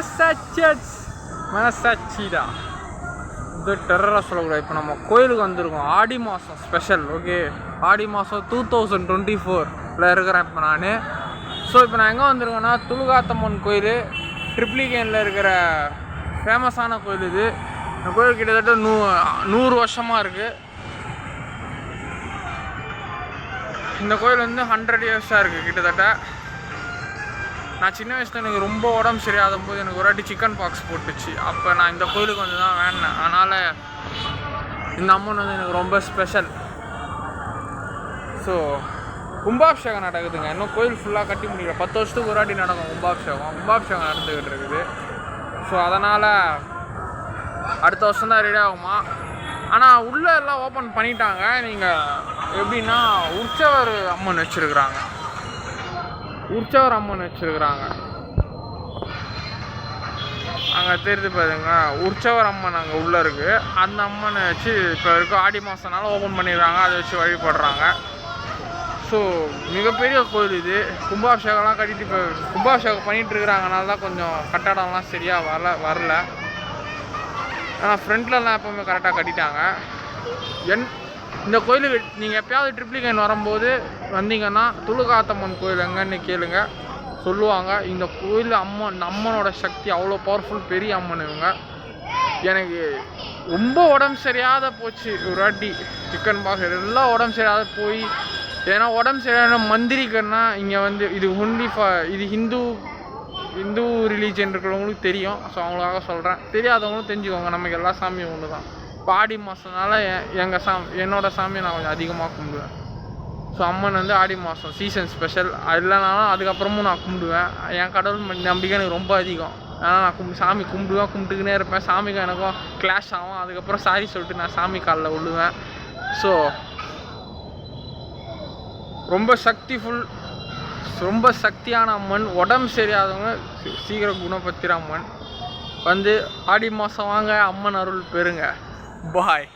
மனசாச்சஸ் மனசாட்சிடா. இது டெரராக சொல்லக்கூடாது. இப்போ நம்ம கோயிலுக்கு வந்திருக்கோம். ஆடி மாதம் ஸ்பெஷல் ஓகே ஆடி மாதம் டூ தௌசண்ட் டுவெண்ட்டி ஃபோரில் இருக்கிறேன் இப்போ நான். ஸோ இப்போ நான் எங்கே வந்திருக்கேன்னா துலுகாத்தம்மன் கோயில் ட்ரிப்ளிகேனில் இருக்கிற ஃபேமஸான கோயில் இது. இந்த கோயில் கிட்டத்தட்ட நூ நூறு வருஷமாக இருக்குது இந்த கோயில் வந்து ஹண்ட்ரட் இயர்ஸாக இருக்குது கிட்டத்தட்ட. நான் சின்ன வயசில் எனக்கு ரொம்ப உடம்பு சரியாத போது எனக்கு ஒரு வாட்டி சிக்கன் பாக்ஸ் போட்டுச்சு. அப்போ நான் இந்த கோயிலுக்கு வந்து தான் வேணேன் அதனால் இந்த அம்மன் வந்து எனக்கு ரொம்ப ஸ்பெஷல் ஸோ கும்பாபிஷேகம் நடக்குதுங்க. இன்னும் கோயில் ஃபுல்லாக கட்டி முடியல. பத்து வருஷத்துக்கு ஒரு வாட்டி நடக்கும் கும்பாபிஷேகம். கும்பாபிஷேகம் நடந்துக்கிட்டு இருக்குது. ஸோ அதனால் அடுத்த வருஷம் தான் ரெடி ஆகுமா? ஆனால் உள்ளே எல்லாம் ஓப்பன் பண்ணிட்டாங்க. நீங்கள் எப்படின்னா உற்சவர் அம்மன் வச்சுருக்குறாங்க. உற்சவர் அம்மன் வச்சுருக்குறாங்க. அங்கே தெரியுது பாருங்க உற்சவர் அம்மன் அங்கே உள்ளே இருக்குது அந்த அம்மனை வச்சு இப்போ இருக்க ஆடி மாதம்னால ஓப்பன் பண்ணிடுறாங்க அதை வச்சு வழிபடுறாங்க. ஸோ மிகப்பெரிய கோயில் இது. கும்பாபிஷேகம்லாம் கட்டிட்டு இப்போ கும்பாபிஷேகம் பண்ணிகிட்டு இருக்கிறாங்கனால தான் கொஞ்சம் கட்டடம்லாம் சரியாக வரல வரல. ஆனால் ஃப்ரண்ட்லலாம் எப்போவுமே கரெக்டாக கட்டிட்டாங்க. என் இந்த கோயிலுக்கு நீங்கள் எப்பயாவது ட்ரிப்ளிகேன் வரும்போது வந்தீங்கன்னா துளுகாத்தம்மன் கோயில் எங்கன்னு கேளுங்க. சொல்லுவாங்க இந்த கோயில் அம்மன் அம்மனோட சக்தி அவ்வளோ பவர்ஃபுல் பெரிய அம்மன் இவங்க. எனக்கு ரொம்ப உடம்பு சரியாத போச்சு ஒரு வாட்டி சிக்கன் பாக்ஸ் எல்லாம் உடம்பு சரியாத போய் ஏன்னா உடம்பு சரியான மந்திரிக்கன்னா இங்கே வந்து இது ஒன்லி ஃப இது ஹிந்து ஹிந்து ரிலீஜன் இருக்கிறவங்களுக்கு தெரியும். ஸோ அவங்களுக்காக சொல்கிறேன் தெரியாதவங்களும் தெரிஞ்சுக்கோங்க நமக்கு எல்லா சாமியும் ஒன்று தான் ஆடி மாதம்னால எங்கள் சாமி என்னோட சாமியை நான் கொஞ்சம் அதிகமாக கும்பிடுவேன். ஸோ அம்மன் வந்து ஆடி மாதம் சீசன் ஸ்பெஷல் இல்லைனாலும் அதுக்கப்புறமும் நான் கும்பிடுவேன். என் கடவுள் நம்பிக்கை எனக்கு ரொம்ப அதிகம். ஆனால் நான் கும் சாமி கும்பிடுவேன் கும்பிட்டுக்கினே இருப்பேன். சாமிக்கு எனக்கும் கிளாஷ் ஆகும். அதுக்கப்புறம் சாரி சொல்லிட்டு நான் சாமி காலில் விழுவேன். ஸோ ரொம்ப சக்திஃபுல் ரொம்ப சக்தியான அம்மன். உடம்பு சரியாதவங்க சீ- சீக்கிரம் குணப்படுத்துகிற அம்மன். வந்து ஆடி மாதம் வாங்க அம்மன் அருள் பெறுங்க. பாய்